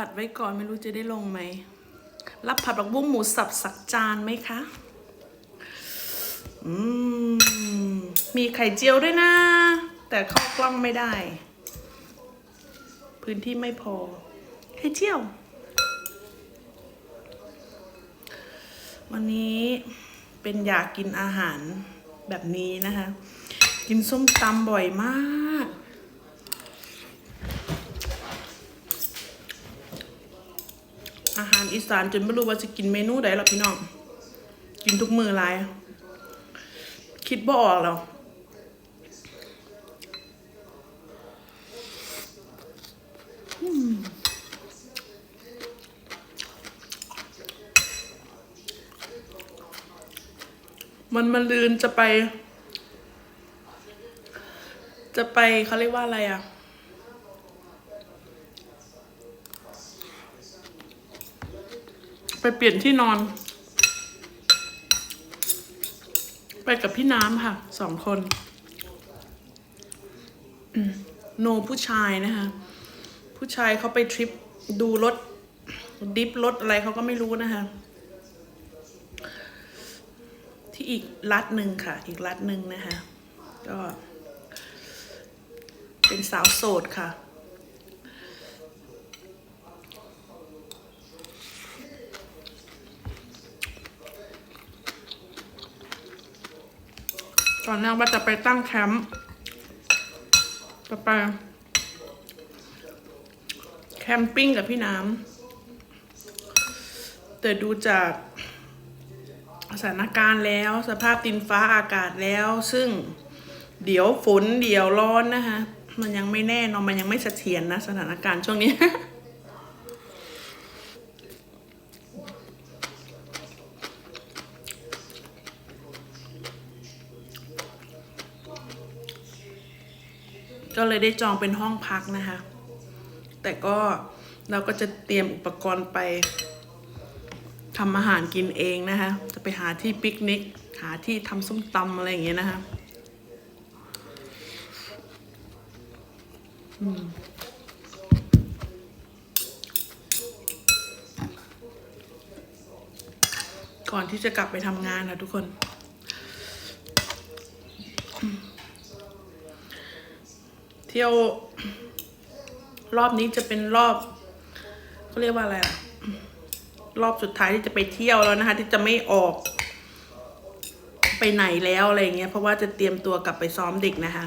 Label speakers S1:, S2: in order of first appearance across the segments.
S1: อัดไว้ก่อนไม่รู้จะได้ลงไหม รับผัดผักบุ้งหมูสับสักจานไหมคะ อืม มีไข่เจียวด้วยนะ แต่เข้ากล้องไม่ได้ พื้นที่ไม่พอ ไข่เจียว วันนี้เป็นอยากกินอาหารแบบนี้นะคะ กินส้มตำบ่อยมาก อีสานจนไม่รู้ว่าจะกินเมนูใดหรอพี่น้อง กินทุกมือหลาย คิดบ่ออกแล้วมันมาลืนจะไป จะไปเขาเรียกว่าอะไรอะ ไปเปลี่ยนที่นอน ไปกับพี่น้ำค่ะ สองคนอืมโนผู้ชายนะคะ ผู้ชายเขาไปทริปดูรถ ดิฟรถอะไรเขาก็ไม่รู้นะคะ ที่อีกรัฐหนึ่งค่ะ อีกรัฐหนึ่งนะคะ ก็ เป็นสาวโสดค่ะ อนแรกว่าจะไปตั้งแคมป์จะไปแคมปิ้งกับพี่น้ำแต่ดูจากสถานการณ์แล้วสภาพดินฟ้าอากาศแล้ว ซึ่งเดี๋ยวฝนเดี๋ยวร้อนนะคะ มันยังไม่แน่นอนมันยังไม่เสถียรนะสถานการณ์ช่วงนี้ ก็เลยได้จองเป็นห้องพักนะคะ แต่ก็เราก็จะเตรียมอุปกรณ์ไปทำอาหารกินเองนะคะ จะไปหาที่ปิกนิก หาที่ทำส้มตำอะไรอย่างเงี้ยนะคะก่อนที่จะกลับไปทำงานนะทุกคน เที่ยวรอบนี้จะเป็นรอบเขาเรียกว่าอะไรอะรอบสุดท้ายที่จะไปเที่ยวแล้วนะคะ ที่จะไม่ออกไปไหนแล้วอะไรเงี้ยเพราะว่าจะเตรียมตัวกลับไปซ้อมเด็กนะคะ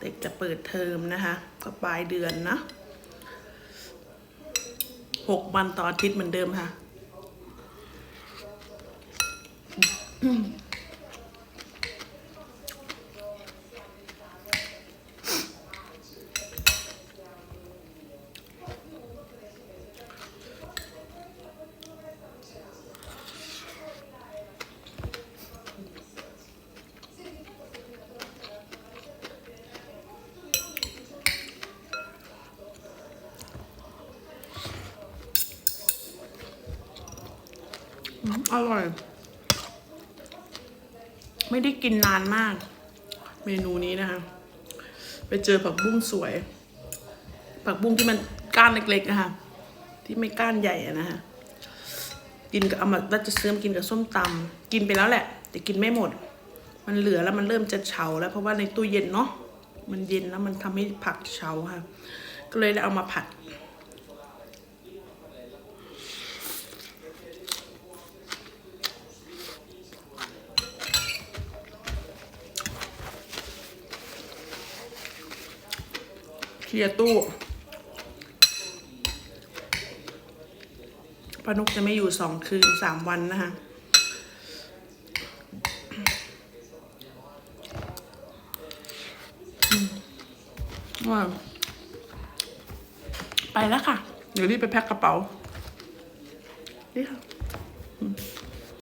S1: เด็กจะเปิดเทอมนะคะก็ปลายเดือนนะหกวันต่ออาทิตย์เหมือนเดิมค่ะ อร่อย ไม่ได้กินนานมาก เมนูนี้นะคะ ไปเจอผักบุ้งสวย ผักบุ้งที่มันก้านเล็กๆนะคะ ที่ไม่ก้านใหญ่นะคะกินกับเอามาว่าจะซื้อมากินกับส้มตำกินไปแล้วแหละ แต่กินไม่หมด มันเหลือแล้วมันเริ่มจะเฉาแล้วเพราะว่าในตู้เย็นเนาะมันเย็นแล้วมันทำให้ผักเฉาค่ะ ก็เลยได้เอามาผัด เคลียร์ตู้ปานุกจะไม่อยู่สองคืนสามวันนะคะว่าไปแล้วค่ะ เดี๋ยวรีบไปแพ็คกระเป๋านี่ค่ะ